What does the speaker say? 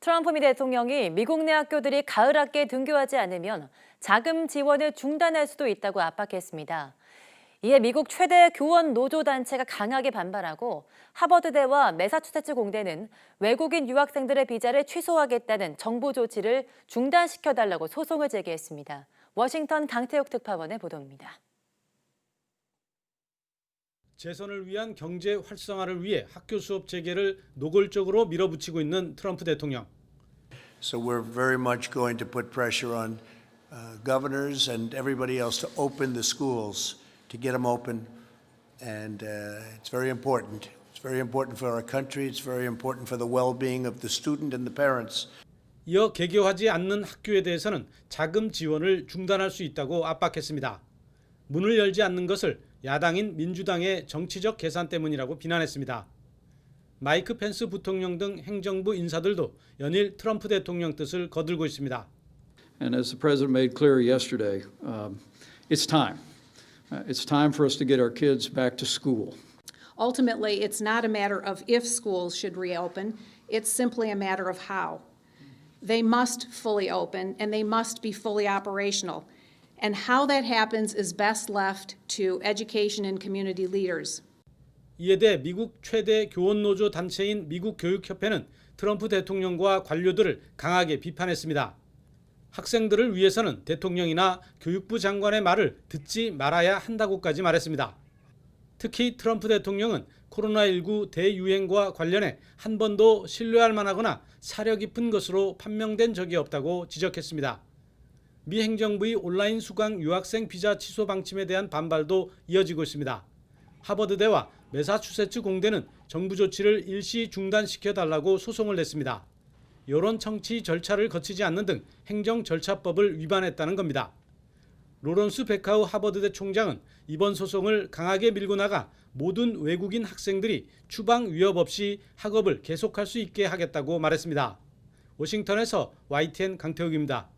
트럼프 미 대통령이 미국 내 학교들이 가을 학기에 등교하지 않으면 자금 지원을 중단할 수도 있다고 압박했습니다. 이에 미국 최대 교원 노조 단체가 강하게 반발하고 하버드대와 매사추세츠 공대는 외국인 유학생들의 비자를 취소하겠다는 정부 조치를 중단시켜달라고 소송을 제기했습니다. 워싱턴 강태욱 특파원의 보도입니다. 재선을 위한 경제 활성화를 위해 학교 수업 재개를 노골적으로 밀어붙이고 있는 트럼프 대통령. So we're very much going to put pressure on uh, governors and everybody else to open the schools, to get them open. And uh, it's very important. It's very important for our country. It's very important for the well being of the student and the parents. 이어 개교하지 않는 학교에 대해서는 자금 지원을 중단할 수 있다고 압박했습니다. 문을 열지 않는 것을 야당인 민주당의 정치적 계산 때문이라고 비난했습니다. 마이크 펜스 부통령 등 행정부 인사들도 연일 트럼프 대통령 뜻을 거들고 있습니다. And as the president made clear yesterday, um, it's time. Uh, it's time for us to get our kids back to school. Ultimately, it's not a matter of if schools should reopen, it's simply a matter of how. They must fully open and they must be fully operational. And how that happens is best left to education and community leaders. 이에 대해 미국 최대 교원 노조 단체인 미국 교육협회는 트럼프 대통령과 관료들을 강하게 비판했습니다. 학생들을 위해서는 대통령이나 교육부 장관의 말을 듣지 말아야 한다고까지 말했습니다. 특히 트럼프 대통령은 코로나19 대유행과 관련해 한 번도 신뢰할 만하거나 사려 깊은 것으로 판명된 적이 없다고 지적했습니다. 미 행정부의 온라인 수강 유학생 비자 취소 방침에 대한 반발도 이어지고 있습니다. 하버드대와 매사추세츠 공대는 정부 조치를 일시 중단시켜 달라고 소송을 냈습니다. 여론 청취 절차를 거치지 않는 등 행정 절차법을 위반했다는 겁니다. 로런스 베카우 하버드대 총장은 이번 소송을 강하게 밀고 나가 모든 외국인 학생들이 추방 위협 없이 학업을 계속할 수 있게 하겠다고 말했습니다. 워싱턴에서 YTN 강태욱입니다.